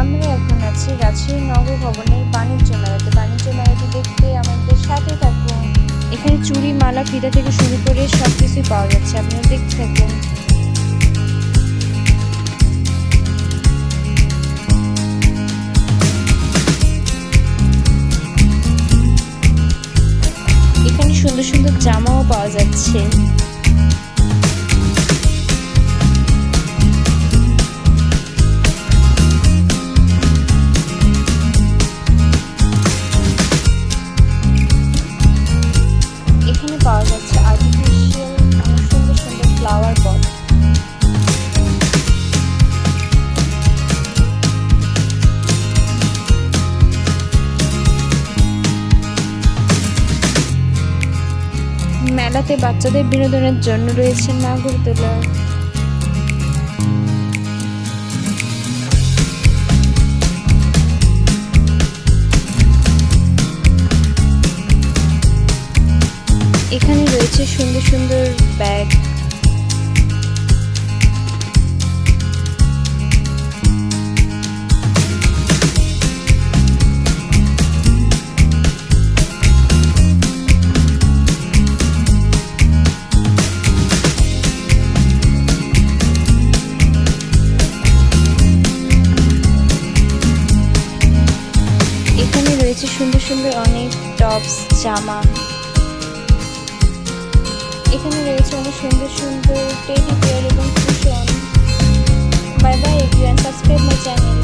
আমরা এখন আছি রাজশাহী নগর ভবনের বাণিজ্য মেলাতে। বাণিজ্য মেলাটি দেখতে আমাদের সাথে থাকুন। এখানে চুড়ি, মালা ফিতা থেকে শুরু করে সব কিছুই পাওয়া যাচ্ছে। আপনারা দেখতে থাকুন। এখানে সুন্দর সুন্দর জামাও পাওয়া যাচ্ছে। এখানে পাওয়া যাচ্ছে আর্টিফিশিয়াল অনেক সুন্দর সুন্দর ফ্লাওয়ার পট মেলাতে বাচ্চাদের বিনোদনের জন্য রয়েছে নাগরদোলা এখানে রয়েছে সুন্দর সুন্দর ব্যাগ। এখানে রয়েছে সুন্দর সুন্দর অনেক টপস জামা। এখানে রয়েছে অনেক সুন্দর সুন্দর টেডি বিয়ার এবং cushion bye bye everyone subscribe my channel